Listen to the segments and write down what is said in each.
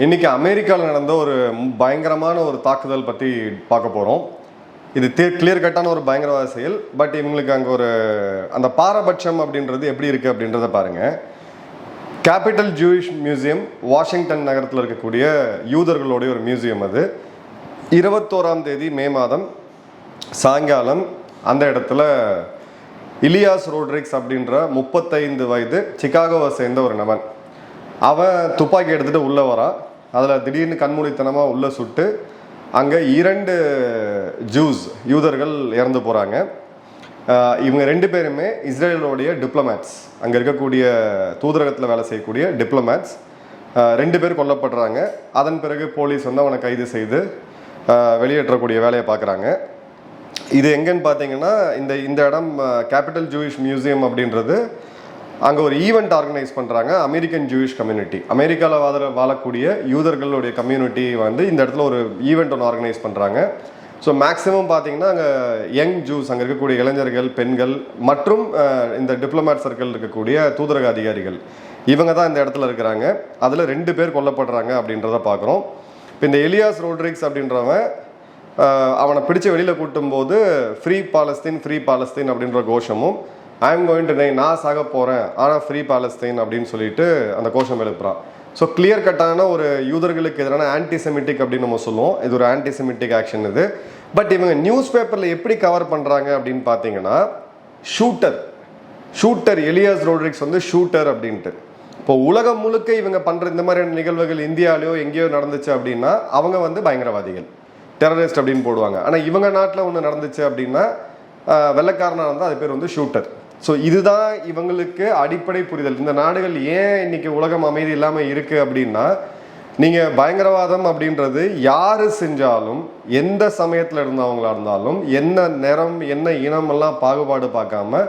இன்னைக்கு அமெரிக்காவில் நடந்த ஒரு பயங்கரமான ஒரு தாக்குதல் பற்றி பார்க்க போகிறோம் இது கிளியர் கட்டான ஒரு பயங்கரவாத செயல் பட் இவங்களுக்கு அங்கே ஒரு அந்த பாரபட்சம் அப்படின்றது எப்படி இருக்குது அப்படின்றத பாருங்கள் கேபிட்டல் ஜூயிஷ் மியூசியம் வாஷிங்டன் நகரத்தில் இருக்கக்கூடிய யூதர்களுடைய ஒரு மியூசியம் அது. இருபத்தோராம் தேதி மே மாதம் சாயங்காலம் அந்த இடத்துல இலியாஸ் ரோட்ரிக்ஸ் அப்படின்ற முப்பத்தைந்து வயது சிகாகோவை சேர்ந்த ஒரு நபன் அவன் துப்பாக்கி எடுத்துகிட்டு உள்ளே வரான் அதில் திடீர்னு கண்மூடித்தனமாக உள்ளே சுட்டு அங்கே இரண்டு ஜூஸ் யூதர்கள் இறந்து போகிறாங்க இவங்க ரெண்டு பேருமே இஸ்ரேலோடைய டிப்ளமேட்ஸ் அங்கே இருக்கக்கூடிய தூதரகத்தில் வேலை செய்யக்கூடிய டிப்ளமேட்ஸ் ரெண்டு பேர் கொல்லப்படுறாங்க. அதன் பிறகு போலீஸ் வந்து அவனை கைது செய்து வெளியேற்றக்கூடிய வேலையை பார்க்குறாங்க. இது எங்கன்னு பார்த்தீங்கன்னா இந்த இந்த இடம் கேபிட்டல் ஜூயிஷ் மியூசியம் அப்படின்றது அங்கே ஒரு ஈவெண்ட் ஆர்கனைஸ் பண்ணுறாங்க அமெரிக்கன் ஜூயிஷ் கம்யூனிட்டி அமெரிக்காவில் வாழ வாழக்கூடிய யூதர்களுடைய கம்யூனிட்டி வந்து இந்த இடத்துல ஒரு ஈவெண்ட் ஒன்று ஆர்கனைஸ் பண்ணுறாங்க ஸோ மேக்ஸிமம் பார்த்தீங்கன்னா அங்கே யங் ஜூஸ் அங்கே இருக்கக்கூடிய இளைஞர்கள் பெண்கள் மற்றும் இந்த டிப்ளமேட் சர்க்கிள் இருக்கக்கூடிய தூதரக அதிகாரிகள். இவங்க தான் இந்த இடத்துல இருக்கிறாங்க. அதில் ரெண்டு பேர் கொல்லப்படுறாங்க அப்படின்றத பார்க்குறோம் இப்போ இந்த எலியாஸ் ரோட்ரிக்ஸ் அப்படின்றவன் அவனை பிடிச்சி வெளியில் கூட்டும்போது ஃப்ரீ பாலஸ்தீன் ஃப்ரீ பாலஸ்தீன் அப்படின்ற கோஷமும் ஐ எம் கோயிங் டு நான் சாக போகிறேன் ஆனால் ஃப்ரீ பாலஸ்தீன் அப்படின்னு சொல்லிட்டு அந்த கோஷம் எழுப்புறான் ஸோ கிளியர் கட்டான ஒரு யூதர்களுக்கு எதிரான ஆன்டிசெமிட்டிக் அப்படின்னு நம்ம சொல்லுவோம். இது ஒரு ஆன்டிசெமிட்டிக் ஆக்ஷன் இது. பட் இவங்க நியூஸ் பேப்பரில் எப்படி கவர் பண்ணுறாங்க அப்படின்னு பார்த்தீங்கன்னா ஷூட்டர் ஷூட்டர் எலியாஸ் ரோட்ரிக்ஸ் வந்து ஷூட்டர் அப்படின்ட்டு. இப்போ உலகம் முழுக்க இவங்க பண்ணுற இந்த மாதிரியான நிகழ்வுகள் இந்தியாவிலையோ எங்கேயோ நடந்துச்சு அப்படின்னா அவங்க வந்து பயங்கரவாதிகள். டெரரிஸ்ட் அப்படின்னு போடுவாங்க. ஆனால் இவங்க நாட்டில் ஒன்று நடந்துச்சு அப்படின்னா வெள்ளக்காரனாக இருந்தால் அது பேர் வந்து ஷூட்டர் ஸோ இதுதான் இவங்களுக்கு அடிப்படை புரிதல். இந்த நாடுகள் ஏன் இன்னைக்கு உலகம் அமைதி இல்லாமல் இருக்கு அப்படின்னா நீங்கள் பயங்கரவாதம் அப்படின்றது யார் செஞ்சாலும் எந்த சமயத்தில் இருந்தவங்களா இருந்தாலும் என்ன நிறம் என்ன இனம் எல்லாம் பாகுபாடு பார்க்காம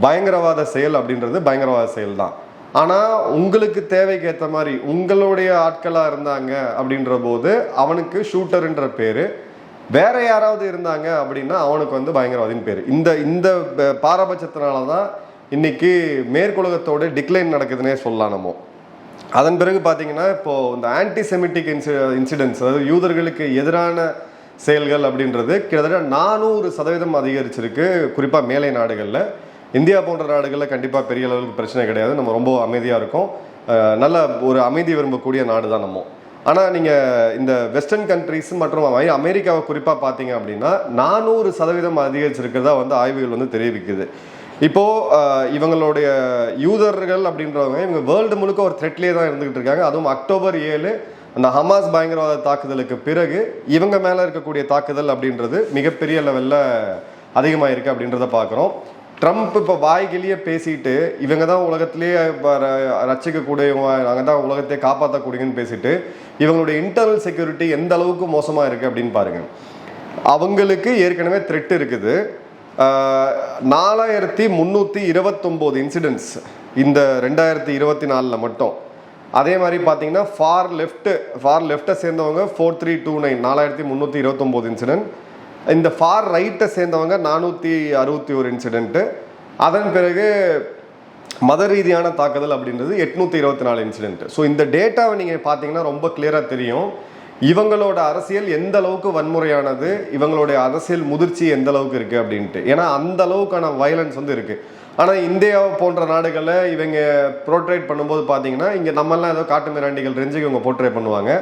பயங்கரவாத செயல் அப்படின்றது பயங்கரவாத செயல் தான் ஆனால் உங்களுக்கு தேவைக்கு ஏற்ற மாதிரி உங்களுடைய ஆட்களாக இருந்தாங்க அப்படின்ற போது அவனுக்கு ஷூட்டர்ன்ற பேர் வேற யாராவது இருந்தாங்க அப்படின்னா அவனுக்கு வந்து பயங்கரவாதின்னு பேர். இந்த இந்த பாரபட்சத்தினால தான் இன்னைக்கு மேற்குலகத்தோட டிக்ளைன் நடக்குதுன்னே சொல்லலாம்? நம்ம அதன் பிறகு பார்த்தீங்கன்னா இப்போது இந்த ஆன்டிசெமிட்டிக் இன்சி இன்சிடென்ட்ஸ் அதாவது யூதர்களுக்கு எதிரான செயல்கள் அப்படின்றது கிட்டத்தட்ட நானூறு சதவீதம் அதிகரிச்சிருக்கு. குறிப்பாக மேலை நாடுகளில். இந்தியா போன்ற நாடுகளில் கண்டிப்பாக பெரிய அளவுக்கு பிரச்சனை கிடையாது. நம்ம ரொம்ப அமைதியாக இருக்கோம். நல்ல ஒரு அமைதி விரும்பக்கூடிய நாடு தான் நம்ம. ஆனால் நீங்கள் இந்த வெஸ்டர்ன் கண்ட்ரிஸ் மற்றும் அமெரிக்காவை குறிப்பாக பார்த்தீங்க அப்படின்னா நானூறு சதவீதம் அதிகரிச்சிருக்கிறதா வந்து ஆய்வுகள் வந்து தெரிவிக்குது. இப்போது இவங்களுடைய யூதர்கள் அப்படின்றவங்க இவங்க வேர்ல்டு முழுக்க ஒரு த்ரெட்லேயே தான் இருந்துகிட்டு இருக்காங்க. அதுவும் அக்டோபர் ஏழு அந்த ஹமாஸ் பயங்கரவாத தாக்குதலுக்கு பிறகு இவங்க மேலே இருக்கக்கூடிய தாக்குதல் அப்படின்றது மிகப்பெரிய லெவலில் அதிகமாக இருக்குது அப்படின்றத பார்க்குறோம் ட்ரம்ப் இப்போ வாய்கிலேயே பேசிட்டு இவங்க தான் உலகத்திலேயே இப்போ ர- நாங்கள் தான் உலகத்தையே காப்பாற்றக்கூடியன்னு பேசிட்டு இவங்களுடைய இன்டர்னல் செக்யூரிட்டி எந்த அளவுக்கு மோசமாக இருக்குது அப்படின்னு பாருங்க. அவங்களுக்கு ஏற்கனவே த்ரெட் இருக்குது. நாலாயிரத்தி முந்நூற்றி இருபத்தொம்போது இன்சிடென்ட்ஸ் இந்த ரெண்டாயிரத்தி இருபத்தி நாலில் மட்டும். அதே மாதிரி பார்த்தீங்கன்னா ஃபார் லெஃப்ட்டு ஃபார் லெஃப்ட்டை சேர்ந்தவங்க ஃபோர் த்ரீ டூ நைன் நாலாயிரத்தி முந்நூற்றி இருபத்தொம்போது இன்சிடென்ட் இந்த ஃபார் ரைட்டை சேர்ந்தவங்க நானூற்றி அறுபத்தி ஒரு இன்சிடென்ட்டு அதன் பிறகு மத ரீதியான தாக்குதல் அப்படின்றது எட்நூற்றி இருபத்தி நாலு இன்சிடென்ட் ஸோ இந்த டேட்டாவை நீங்கள் பார்த்தீங்கன்னா ரொம்ப கிளியராக தெரியும். இவங்களோட அரசியல் எந்த அளவுக்கு வன்முறையானது இவங்களுடைய அரசியல் முதிர்ச்சி எந்த அளவுக்கு இருக்குது அப்படின்ட்டு. ஏன்னா அந்த அளவுக்கான வயலன்ஸ் வந்து இருக்குது ஆனால் இந்தியா போன்ற நாடுகளில் இவங்க ப்ரோட்ரேட் பண்ணும்போது பார்த்தீங்கன்னா இங்கே நம்மெல்லாம் ஏதோ காட்டு மிராண்டிகள் ரெஞ்சுக்கு இவங்க போர்ட்ரேட் பண்ணுவாங்க.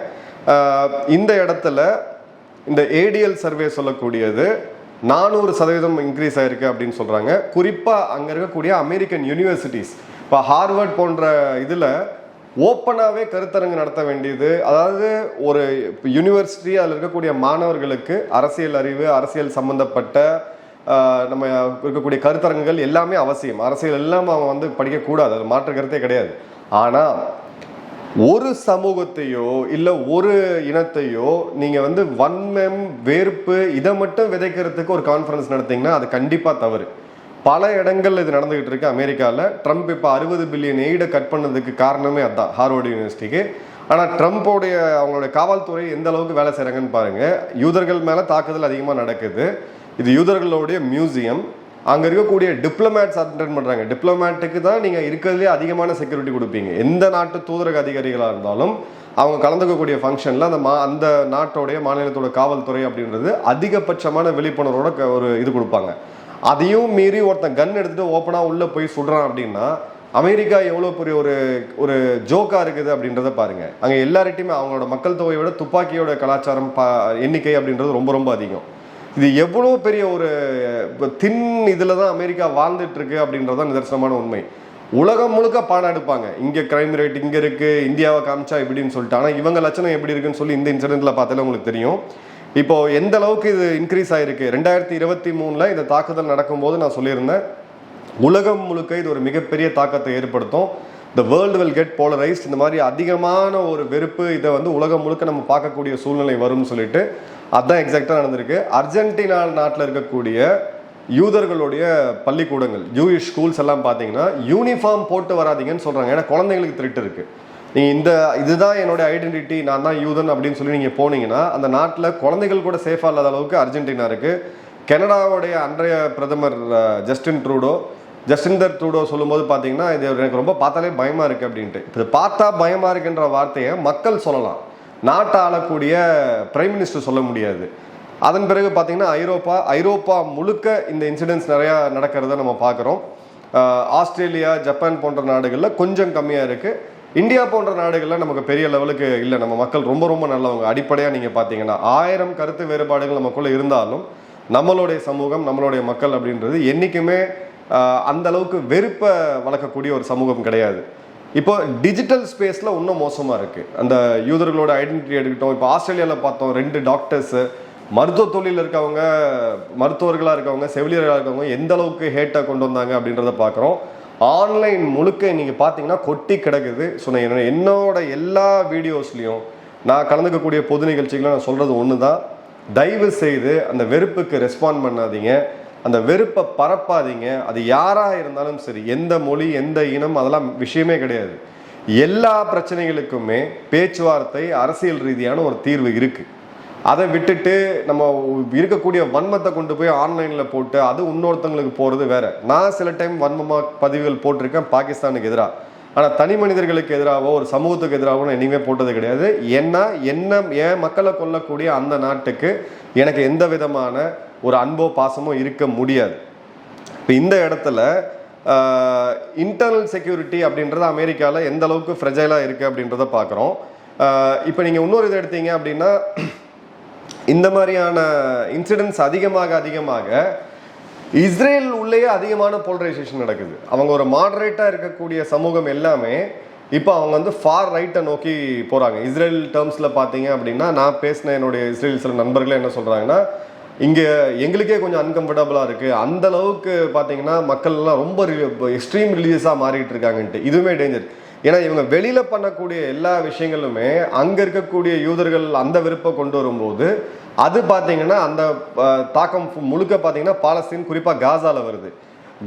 இந்த இடத்துல இந்த ஏடிஎல் சர்வே சொல்லக்கூடியது நானூறு சதவீதம் இன்க்ரீஸ் ஆயிருக்கு அப்படின்னு சொல்றாங்க. குறிப்பா அங்க இருக்கக்கூடிய அமெரிக்கன் யூனிவர்சிட்டிஸ் இப்போ ஹார்வர்ட் போன்ற இதில் ஓப்பனாகவே கருத்தரங்கு நடத்த வேண்டியது. அதாவது ஒரு யூனிவர்சிட்டி அதில் இருக்கக்கூடிய மாணவர்களுக்கு அரசியல் அறிவு அரசியல் சம்பந்தப்பட்ட நம்ம இருக்கக்கூடிய கருத்தரங்குகள் எல்லாமே அவசியம். அரசியல் எல்லாம் அவங்க வந்து படிக்கக்கூடாது. அது மாற்று கருத்தே கிடையாது. ஆனால் ஒரு சமூகத்தையோ இல்லை ஒரு இனத்தையோ நீங்கள் வந்து வன்மம் வேர்ப்பு இதை மட்டும் விதைக்கிறதுக்கு ஒரு கான்ஃபரன்ஸ் நடத்திங்கன்னா அது கண்டிப்பாக தவறு. பல இடங்கள்ல இது நடந்துகிட்டு இருக்கு அமெரிக்காவில் ட்ரம்ப் இப்போ அறுபது பில்லியன் எய்டை கட் பண்ணதுக்கு காரணமே அதுதான் ஹார்வர்டு யூனிவர்சிட்டிக்கு. ஆனால் ட்ரம்ப்போடைய அவங்களுடைய காவல்துறை எந்த அளவுக்கு வேலை செய்கிறாங்கன்னு பாருங்கள் யூதர்கள் மேலே தாக்குதல் அதிகமாக நடக்குது. இது யூதர்களுடைய மியூசியம் அங்கே இருக்கக்கூடிய டிப்ளமேட்ஸ் அட்டன் பண்ணுறாங்க டிப்ளமேட்டுக்கு தான் நீங்கள் இருக்கிறதுலே அதிகமான செக்யூரிட்டி கொடுப்பீங்க. எந்த நாட்டு தூதரக அதிகாரிகளாக இருந்தாலும் அவங்க கலந்துக்கக்கூடிய ஃபங்க்ஷனில் அந்த மா அந்த நாட்டோடைய மாநிலத்தோட காவல்துறை அப்படின்றது அதிகபட்சமான விழிப்புணர்வோட க- ஒரு இது கொடுப்பாங்க. அதையும் மீறி ஒருத்தன் கன் எடுத்துகிட்டு ஓப்பனாக உள்ளே போய் சுடுறான் அப்படின்னா அமெரிக்கா எவ்வளோ பெரிய ஒரு ஒரு ஜோக்கா இருக்குது அப்படின்றத பாருங்க. அங்கே எல்லார்ட்டையுமே அவங்களோட மக்கள் தொகையோட துப்பாக்கியோட கலாச்சாரம் பா எண்ணிக்கை அப்படின்றது ரொம்ப ரொம்ப அதிகம். இது எவ்வளோ பெரிய ஒரு தின் இதில் தான் அமெரிக்கா வாழ்ந்துட்டுருக்கு அப்படின்றது தான் நிதர்சனமான உண்மை. உலகம் முழுக்க பாடம் எடுப்பாங்க. இங்கே கிரைம் ரேட் இங்கே இருக்குது இந்தியாவை காமிச்சா இப்படின்னு சொல்லிட்டு. ஆனால் இவங்க லட்சணம் எப்படி இருக்குன்னு சொல்லி இந்த இன்சிடென்ட்ல பார்த்தாலே உங்களுக்கு தெரியும். இப்போ எந்த அளவுக்கு இது இன்க்ரீஸ் ஆயிருக்கு? ரெண்டாயிரத்தி இருபத்தி மூணில் இந்த தாக்குதல் நடக்கும்போது நான் சொல்லியிருந்தேன் உலகம் முழுக்க இது ஒரு மிகப்பெரிய தாக்கத்தை ஏற்படுத்தும். The world will get polarised இந்த மாதிரி அதிகமான ஒரு வெறுப்பு இதை வந்து உலகம் முழுக்க நம்ம பார்க்கக்கூடிய சூழ்நிலை வரும்னு சொல்லிட்டு அதுதான் எக்ஸாக்டாக நடந்திருக்கு. அர்ஜென்டினா நாட்டில் இருக்கக்கூடிய யூதர்களுடைய பள்ளிக்கூடங்கள் ஜூயிஷ் ஸ்கூல்ஸ் எல்லாம் பார்த்தீங்கன்னா யூனிஃபார்ம் போட்டு வராதீங்கன்னு சொல்கிறாங்க ஏன்னா குழந்தைங்களுக்கு திருட்டு இருக்குது நீங்கள் இந்த இதுதான் என்னோட ஐடென்டிட்டி நான் தான் யூதன் அப்படின்னு சொல்லி நீங்கள் போனீங்கன்னா அந்த நாட்டில் குழந்தைகள் கூட சேஃபாக இல்லாத அளவுக்கு அர்ஜென்டினா இருக்குது கனடாவுடைய அன்றைய பிரதமர் ஜஸ்டின் ட்ரூடோ ஜஸ்டிந்தர் ட்ரூடோ சொல்லும்போது பார்த்தீங்கன்னா இது எனக்கு ரொம்ப பார்த்தாலே பயமாக இருக்குது அப்படின்ட்டு. இது பார்த்தா பயமாக இருக்குன்ற வார்த்தையை மக்கள் சொல்லலாம். நாட்டை ஆளக்கூடிய பிரைம் மினிஸ்டர் சொல்ல முடியாது. அதன் பிறகு பார்த்தீங்கன்னா ஐரோப்பா ஐரோப்பா முழுக்க இந்த இன்சிடென்ட்ஸ் நிறையா நடக்கிறத நம்ம பார்க்குறோம். ஆஸ்திரேலியா ஜப்பான் போன்ற நாடுகளில் கொஞ்சம் கம்மியாக இருக்குது இந்தியா போன்ற நாடுகளில் நமக்கு பெரிய லெவலுக்கு இல்லை. நம்ம மக்கள் ரொம்ப ரொம்ப நல்லவங்க. அடிப்படையாக நீங்கள் பார்த்தீங்கன்னா ஆயிரம் கருத்து வேறுபாடுகள் நமக்குள்ளே இருந்தாலும் நம்மளுடைய சமூகம் நம்மளுடைய மக்கள் அப்படின்றது என்றைக்குமே அந்த அளவுக்கு வெறுப்பை வளர்க்கக்கூடிய ஒரு சமூகம் கிடையாது. இப்போ டிஜிட்டல் ஸ்பேஸில் இன்னும் மோசமாக இருக்குது அந்த யூதர்களோட ஐடென்டிட்டி எடுக்கட்டும் இப்போ ஆஸ்திரேலியாவில் பார்த்தோம் ரெண்டு டாக்டர்ஸு மருத்துவ தொழிலில் இருக்கவங்க மருத்துவர்களாக இருக்கவங்க செவிலியர்களாக இருக்கவங்க எந்த அளவுக்கு ஹேட்டை கொண்டு வந்தாங்க அப்படின்றத பார்க்குறோம். ஆன்லைன் முழுக்க நீங்கள் பார்த்தீங்கன்னா கொட்டி கிடக்குது. ஸோ நான் என்னோட- எல்லா வீடியோஸ்லையும் நான் கலந்துக்கக்கூடிய பொது நிகழ்ச்சிகளை நான் சொல்கிறது ஒன்று தான் தயவு செய்து அந்த வெறுப்புக்கு ரெஸ்பாண்ட் பண்ணாதீங்க. அந்த வெறுப்பை பரப்பாதீங்க. அது யாராக இருந்தாலும் சரி எந்த மொழி எந்த இனம் அதெல்லாம் விஷயமே கிடையாது. எல்லா பிரச்சனைகளுக்குமே பேச்சுவார்த்தை அரசியல் ரீதியான ஒரு தீர்வு இருக்குது அதை விட்டுட்டு நம்ம இருக்கக்கூடிய வன்மத்தை கொண்டு போய் ஆன்லைனில் போட்டு அது இன்னொருத்தங்களுக்கு போகிறது வேற. நான் சில டைம் வன்மமாக பதிவுகள் போட்டிருக்கேன் பாகிஸ்தானுக்கு எதிராக. ஆனால் தனி மனிதர்களுக்கு எதிராகவோ ஒரு சமூகத்துக்கு எதிராகவோ நான் இனிமேல் போட்டது கிடையாது. ஏன்னா என்ன என் மக்களை கொல்லக்கூடிய அந்த நாட்டுக்கு எனக்கு எந்த விதமான ஒரு அன்போ பாசமோ இருக்க முடியாது. இப்போ இந்த இடத்துல இன்டர்னல் செக்யூரிட்டி அப்படின்றது அமெரிக்காவில் எந்த அளவுக்கு ஃப்ரெஜைலாக இருக்குது அப்படின்றத பார்க்குறோம் இப்போ நீங்கள் இன்னொரு இது எடுத்தீங்க அப்படின்னா இந்த மாதிரியான இன்சிடென்ட்ஸ் அதிகமாக அதிகமாக இஸ்ரேல் உள்ளேயே அதிகமான போலரைசேஷன் நடக்குது. அவங்க ஒரு மாடரேட்டாக இருக்கக்கூடிய சமூகம் எல்லாமே இப்போ அவங்க வந்து ஃபார் ரைட்டை நோக்கி போகிறாங்க இஸ்ரேல் டேர்ம்ஸில் பார்த்தீங்க அப்படின்னா நான் பேசின என்னுடைய இஸ்ரேல் சில நண்பர்களே என்ன சொல்கிறாங்கன்னா இங்கே எங்களுக்கே கொஞ்சம் அன்கம்ஃபர்டபுளாக இருக்குது அந்த அளவுக்கு பார்த்தீங்கன்னா மக்கள் எல்லாம் ரொம்ப எக்ஸ்ட்ரீம் ரிலீஜியஸாக மாறிட்டு இருக்காங்கன்ட்டு. இதுவுமே டேஞ்சர் ஏன்னா இவங்க வெளியில் பண்ணக்கூடிய எல்லா விஷயங்களுமே அங்கே இருக்கக்கூடிய யூதர்கள் அந்த விருப்பம் கொண்டு வரும்போது அது பார்த்தீங்கன்னா அந்த தாக்கம் முழுக்க பார்த்தீங்கன்னா பாலஸ்தீன் குறிப்பாக காசாவில் வருது.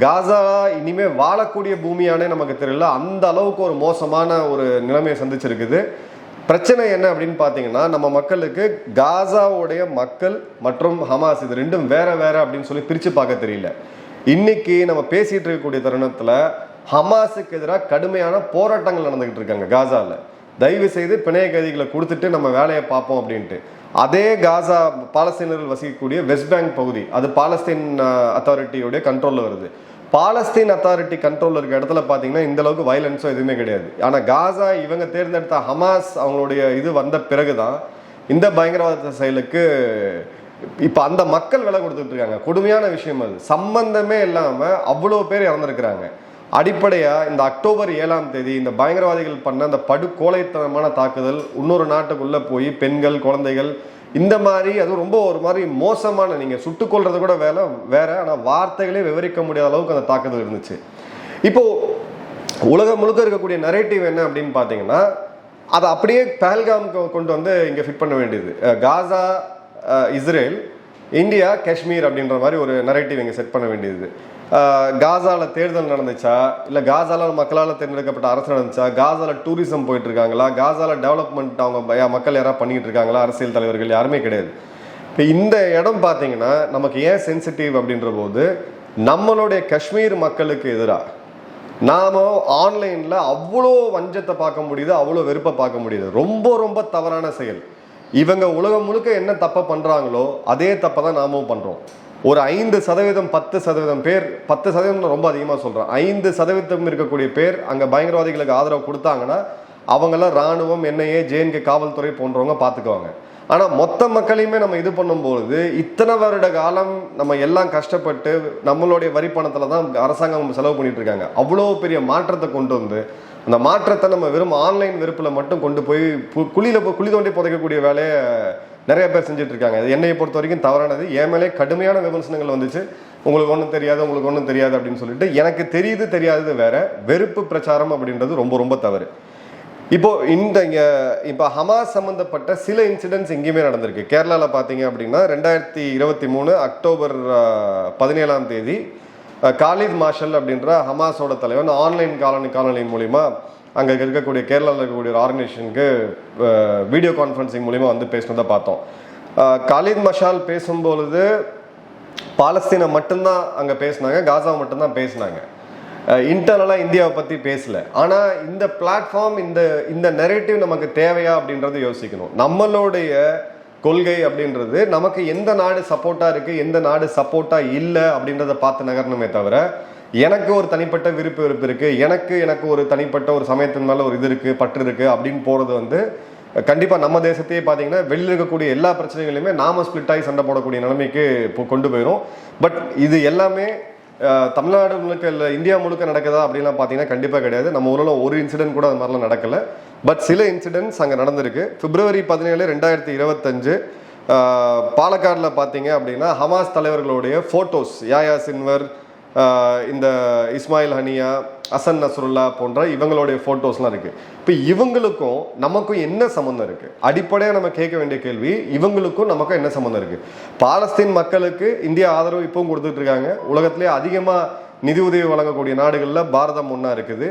காசா இனிமேல் வாழக்கூடிய பூமியானே நமக்கு தெரியல. அந்த அளவுக்கு ஒரு மோசமான ஒரு நிலைமையை சந்திச்சிருக்குது. பிரச்சனை என்ன அப்படின்னு பார்த்தீங்கன்னா நம்ம மக்களுக்கு காசாவுடைய மக்கள் மற்றும் ஹமாஸ் இது ரெண்டும் வேற வேற அப்படின்னு சொல்லி பிரித்து பார்க்க தெரியல. இன்னைக்கு நம்ம பேசிட்டு இருக்கக்கூடிய தருணத்தில் ஹமாஸுக்கு எதிராக கடுமையான போராட்டங்கள் நடந்துகிட்டு இருக்காங்க காசாவில் தயவு செய்து பிணைய கைதிகளை கொடுத்துட்டு நம்ம வேலையை பார்ப்போம் அப்படின்ட்டு. அதே காசா பாலஸ்தீனர்கள் வசிக்கக்கூடிய வெஸ்ட் பேங்க் பகுதி அது பாலஸ்தீன் அத்தாரிட்டியோடைய கண்ட்ரோலில் வருது. பாலஸ்தீன் அத்தாரிட்டி கண்ட்ரோல் இருக்க இடத்துல பார்த்தீங்கன்னா இந்த அளவுக்கு வயலன்ஸோ எதுவுமே கிடையாது. ஆனால் காசா இவங்க தேர்ந்தெடுத்த ஹமாஸ் அவங்களுடைய இது வந்த பிறகு தான் இந்த பயங்கரவாத செயலுக்கு இப்போ அந்த மக்கள் விலை கொடுத்துட்டு இருக்காங்க. கொடுமையான விஷயம் அது. சம்பந்தமே இல்லாமல் அவ்வளோ பேர் இறந்துருக்குறாங்க. அடிப்படையாக இந்த அக்டோபர் ஏழாம் தேதி இந்த பயங்கரவாதிகள் பண்ண அந்த படுகோலைத்தனமான தாக்குதல் இன்னொரு நாட்டுக்குள்ளே போய் பெண்கள் குழந்தைகள் இந்த மாதிரி அது ரொம்ப ஒரு மாதிரி மோசமான நீங்கள் சுட்டுக்கொள்றது கூட வேலை வேற ஆனால் வார்த்தைகளே விவரிக்க முடியாத அளவுக்கு அந்த தாக்குதல் இருந்துச்சு. இப்போ உலகம் முழுக்க இருக்கக்கூடிய நரேட்டிவ் என்ன அப்படின்னு பார்த்தீங்கன்னா அதை அப்படியே பஹல்காம் கொண்டு வந்து இங்கே ஃபிட் பண்ண வேண்டியது. காசா இஸ்ரேல் இந்தியா காஷ்மீர் அப்படின்ற மாதிரி ஒரு நரேட்டிவ் இங்கே செட் பண்ண வேண்டியது. காசாவில் தேர்தல் நடந்துச்சா? இல்லை காசாவில் மக்களால் தேர்ந்தெடுக்கப்பட்ட அரசு நடந்துச்சா? காசாவில் டூரிசம் போயிட்டு இருக்காங்களா காசால டெவலப்மெண்ட் அவங்க மக்கள் யாராவது பண்ணிக்கிட்டு இருக்காங்களா அரசியல் தலைவர்கள் யாருமே கிடையாது. இப்போ இந்த இடம் பார்த்தீங்கன்னா நமக்கு ஏன் சென்சிட்டிவ் அப்படின்ற போது நம்மளுடைய காஷ்மீர் மக்களுக்கு எதிராக நாம் ஆன்லைனில் அவ்வளோ வஞ்சத்தை பார்க்க முடியுது அவ்வளோ வெறுப்பை பார்க்க முடியுது. ரொம்ப ரொம்ப தவறான செயல். இவங்க உலகம் முழுக்க என்ன தப்பை பண்ணுறாங்களோ அதே தப்பை தான் நாமும் பண்ணுறோம் ஒரு ஐந்து சதவீதம் பத்து சதவீதம் பேர் பத்து சதவீதம் ரொம்ப அதிகமாக சொல்கிறேன் ஐந்து சதவீதம் இருக்கக்கூடிய பேர் அங்கே பயங்கரவாதிகளுக்கு ஆதரவு கொடுத்தாங்கன்னா அவங்களாம் ராணுவம் என்ஐஏ ஜேஎன்கே காவல்துறை போன்றவங்க பார்த்துக்குவாங்க ஆனால் மொத்த மக்களையுமே நம்ம இது பண்ணும்பொழுது இத்தனை வருட காலம் நம்ம எல்லாம் கஷ்டப்பட்டு நம்மளுடைய வரி பணத்தில் தான் அரசாங்கம் செலவு பண்ணிட்டு இருக்காங்க. அவ்வளோ பெரிய மாற்றத்தை கொண்டு வந்து அந்த மாற்றத்தை நம்ம வெறும் ஆன்லைன் வெறுப்பில் மட்டும் கொண்டு போய் பு- போய் குழி தோண்டி புதைக்கக்கூடிய வேலையை நிறைய பேர் செஞ்சுட்டு இருக்காங்க அது என்னையை பொறுத்த வரைக்கும் தவறானது. என் மேலே கடுமையான விமர்சனங்கள் வந்துச்சு. உங்களுக்கு ஒன்றும் தெரியாது உங்களுக்கு ஒன்றும் தெரியாது அப்படின்னு சொல்லிட்டு எனக்கு தெரியுது தெரியாதது வேற. வெறுப்பு பிரச்சாரம் அப்படின்றது ரொம்ப ரொம்ப தவறு. இப்போ இந்த இப்போ ஹமாஸ் சம்மந்தப்பட்ட சில இன்சிடென்ட்ஸ் எங்கேயுமே நடந்திருக்கு. கேரளாவில் பார்த்தீங்க அப்படின்னா ரெண்டாயிரத்தி இருபத்தி மூணு அக்டோபர் பதினேழாம் தேதி காலித் மார்ஷல் அப்படின்ற ஹமாஸோட தலைவன் ஆன்லைன் காலனி காலனி மூலிமா அங்கே இருக்கக்கூடிய கேரளாவில் இருக்கக்கூடிய ஒரு ஆர்கனைசேஷனுக்கு வீடியோ கான்ஃபரன்சிங் மூலிமா வந்து பேசினதை பார்த்தோம். காலித் மஷால் பேசும்பொழுது பாலஸ்தீனை மட்டும்தான் அங்கே பேசினாங்க காசா மட்டும்தான் பேசினாங்க. இன்டர்னலாக இந்தியாவை பற்றி பேசல. ஆனால் இந்த பிளாட்ஃபார்ம் இந்த இந்த நெரேட்டிவ் நமக்கு தேவையா அப்படின்றத யோசிக்கணும். நம்மளுடைய கொள்கை அப்படின்றது நமக்கு எந்த நாடு சப்போர்ட்டாக இருக்குது எந்த நாடு சப்போர்ட்டாக இல்லை அப்படின்றத பார்த்து நகரணுமே தவிர எனக்கு ஒரு தனிப்பட்ட விருப்பு வெறுப்பு இருக்குது எனக்கு எனக்கு ஒரு தனிப்பட்ட ஒரு சமயத்தின் மேலே ஒரு இது இருக்குது பற்று இருக்குது அப்படின்னு போகிறது வந்து கண்டிப்பாக நம்ம தேசத்தையே பார்த்தீங்கன்னா வெளியில் இருக்கக்கூடிய எல்லா பிரச்சனைகளையுமே நாம ஸ்பிளிட் ஆகி சண்டை போடக்கூடிய நிலைமைக்கு இப்போ கொண்டு போயிடும் பட் இது எல்லாமே தமிழ்நாடு முழுக்க இல்லை இந்தியா முழுக்க நடக்குதா அப்படின்லாம் பார்த்தீங்கன்னா கண்டிப்பாக கிடையாது. நம்ம ஊரில் ஒரு இன்சிடென்ட் கூட அது மாதிரிலாம் நடக்கல. பட் சில இன்சிடென்ட்ஸ் அங்கே நடந்திருக்கு. பிப்ரவரி பதினேழு ரெண்டாயிரத்தி இருபத்தஞ்சு பாலக்காடில் பார்த்தீங்க அப்படின்னா ஹமாஸ் தலைவர்களுடைய ஃபோட்டோஸ் யாயா சின்வர் இந்த இஸ்மாயில் ஹனியா அசன் நஸ்ருல்லா போன்ற இவங்களுடைய ஃபோட்டோஸ்லாம் இருக்குது இப்போ இவங்களுக்கும் நமக்கும் என்ன சம்மந்தம் இருக்குது அடிப்படையாக நம்ம கேட்க வேண்டிய கேள்வி இவங்களுக்கும் நமக்கும் என்ன சம்மந்தம் இருக்குது பாலஸ்தீன் மக்களுக்கு இந்தியா ஆதரவு இப்பவும் கொடுத்துட்ருக்காங்க உலகத்திலே அதிகமாக நிதி உதவி வழங்கக்கூடிய நாடுகளில் பாரதம் ஒன்றா இருக்குது.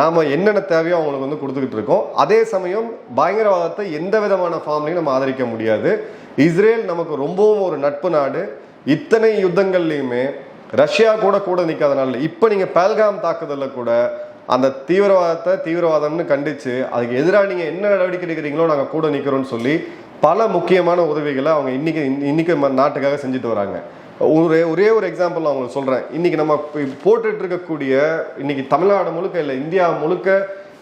நாம் என்னென்ன தேவையோ அவங்களுக்கு வந்து கொடுத்துக்கிட்டு இருக்கோம். அதே சமயம் பயங்கரவாதத்தை எந்த விதமான ஃபார்ம்லையும் நம்ம ஆதரிக்க முடியாது. இஸ்ரேல் நமக்கு ரொம்பவும் ஒரு நட்பு நாடு. இத்தனை யுத்தங்கள்லையுமே ரஷ்யா கூட கூட நிற்காதனால இப்போ நீங்கள் பேல்காம் தாக்குதலில் கூட அந்த தீவிரவாதத்தை தீவிரவாதம்னு கண்டிச்சு அதுக்கு எதிராக நீங்கள் என்ன நடவடிக்கை எடுக்கிறீங்களோ நாங்கள் கூட நிற்கிறோம்னு சொல்லி பல முக்கியமான உதவிகளை அவங்க இன்னைக்கு இன்னைக்கு நாட்டுக்காக செஞ்சுட்டு வராங்க. ஒரே ஒரே ஒரு எக்ஸாம்பிள் நான் உங்களுக்கு சொல்கிறேன் இன்றைக்கி நம்ம போட்டுட்டு இருக்கக்கூடிய இன்னைக்கு தமிழ்நாடு முழுக்க இல்லை இந்தியா முழுக்க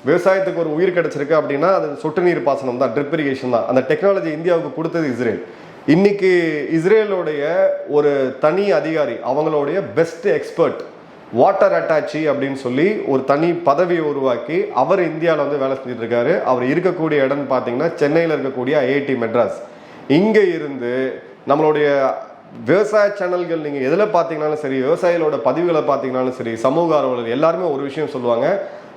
விவசாயத்துக்கு ஒரு உயிர் கிடச்சிருக்கு அப்படின்னா அது சொட்டு நீர் பாசனம் தான் ட்ரிப் இரிகேஷன் தான். அந்த டெக்னாலஜி இந்தியாவுக்கு கொடுத்தது இஸ்ரேல். இன்னைக்கு இஸ்ரேலுடைய ஒரு தனி அதிகாரி அவங்களுடைய பெஸ்ட் எக்ஸ்பர்ட் வாட்டர் அட்டாச்சி அப்படின்னு சொல்லி ஒரு தனி பதவியை உருவாக்கி அவர் இந்தியாவில் வந்து வேலை செஞ்சுட்டு இருக்காரு அவர் இருக்கக்கூடிய இடம்னு பார்த்தீங்கன்னா சென்னையில் இருக்கக்கூடிய ஐஐடி மெட்ராஸ் இங்கே இருந்து நம்மளுடைய விவசாய சேனல்கள் நீங்கள் எதில் பார்த்தீங்கனாலும் சரி விவசாயிகளோட பதிவுகளை பார்த்தீங்கனாலும் சரி சமூக ஆர்வலர்கள் எல்லாருமே ஒரு விஷயம் சொல்லுவாங்க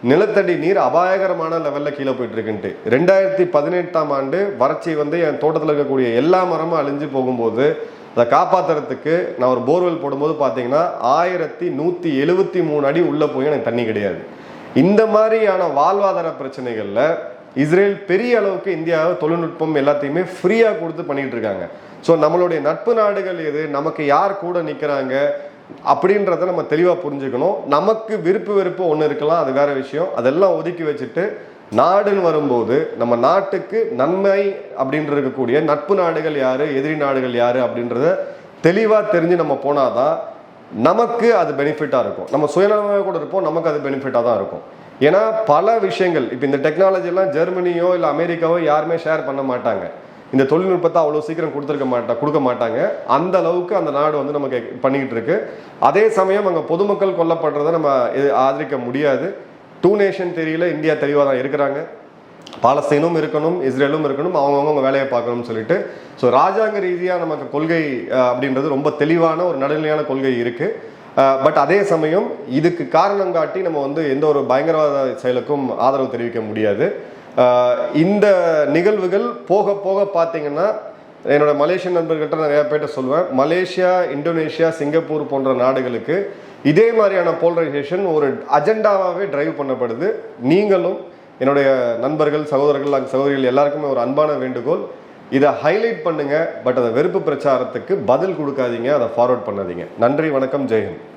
நிலத்தடி நீர் அபாயகரமான லெவலில் கீழே போயிட்டு இருக்குன்ட்டு ரெண்டாயிரத்தி பதினெட்டாம் ஆண்டு வறட்சி வந்து என் தோட்டத்தில் இருக்கக்கூடிய எல்லா மரமும் அழிஞ்சு போகும்போது அதை காப்பாத்துறதுக்கு நான் ஒரு போர்வெல் போடும்போது பார்த்தீங்கன்னா ஆயிரத்தி நூற்றி எழுபத்தி மூணு அடி உள்ளே போய் எனக்கு தண்ணி கிடையாது. இந்த மாதிரியான வாழ்வாதார பிரச்சனைகளில் இஸ்ரேல் பெரிய அளவுக்கு இந்தியாவை தொழில்நுட்பம் எல்லாத்தையுமே ஃப்ரீயாக கொடுத்து பண்ணிட்டு இருக்காங்க. ஸோ நம்மளுடைய நட்பு நாடுகள் எது? நமக்கு யார் கூட நிற்கிறாங்க அப்படின்றத நம்ம தெளிவாக புரிஞ்சுக்கணும். நமக்கு விருப்பு வெறுப்பு ஒன்று இருக்கலாம் அது வேற விஷயம். அதெல்லாம் ஒதுக்கி வச்சுட்டு நாடுன்னு வரும்போது நம்ம நாட்டுக்கு நன்மை அப்படின்ற இருக்கக்கூடிய நட்பு நாடுகள் யாரு? எதிரி நாடுகள் யாரு? அப்படின்றத தெளிவாக தெரிஞ்சு நம்ம போனாதான் நமக்கு அது பெனிஃபிட்டாக இருக்கும். நம்ம சுயநலமாக கூட இருப்போம் நமக்கு அது பெனிஃபிட்டாக தான் இருக்கும். ஏன்னா பல விஷயங்கள் இப்போ இந்த டெக்னாலஜிலாம் ஜெர்மனியோ இல்லை அமெரிக்காவோ யாருமே ஷேர் பண்ண மாட்டாங்க. இந்த தொழில்நுட்பத்தை அவ்வளோ சீக்கிரம் கொடுத்துருக்க மாட்டா கொடுக்க மாட்டாங்க. அந்த அளவுக்கு அந்த நாடு வந்து நமக்கு பண்ணிக்கிட்டு இருக்கு. அதே சமயம் அங்கே பொதுமக்கள் கொல்லப்படுறதை நம்ம இது ஆதரிக்க முடியாது. டூ நேஷன் தெரியல இந்தியா தெளிவாக தான் இருக்கிறாங்க. பாலஸ்தீனும் இருக்கணும் இஸ்ரேலும் இருக்கணும் அவங்கவுங்க அவங்க வேலையை பார்க்கணும்னு சொல்லிட்டு. ஸோ ராஜாங்க ரீதியாக நமக்கு கொள்கை அப்படின்றது ரொம்ப தெளிவான ஒரு நடுநிலையான கொள்கை இருக்குது பட் அதே சமயம் இதுக்கு காரணம் காட்டி நம்ம வந்து எந்த ஒரு பயங்கரவாத செயலுக்கும் ஆதரவு தெரிவிக்க முடியாது. இந்த நிகழ்வுகள் போக போக பார்த்தீங்கன்னா என்னோட மலேசியன் நண்பர்கிட்ட நிறைய பேர்ட்ட சொல்லுவேன் மலேசியா இந்தோனேஷியா சிங்கப்பூர் போன்ற நாடுகளுக்கு இதே மாதிரியான போலரைசேஷன் ஒரு அஜெண்டாவாகவே டிரைவ் பண்ணப்படுது. நீங்களும் என்னுடைய நண்பர்கள் சகோதரர்கள் அங்கே சகோதரிகள் எல்லாருக்குமே ஒரு அன்பான வேண்டுகோள். இதை ஹைலைட் பண்ணுங்க பட் அதை வெறுப்பு பிரச்சாரத்துக்கு பதில் கொடுக்காதீங்க அதை ஃபார்வர்ட் பண்ணாதீங்க. நன்றி வணக்கம் ஜெயஹிந்த்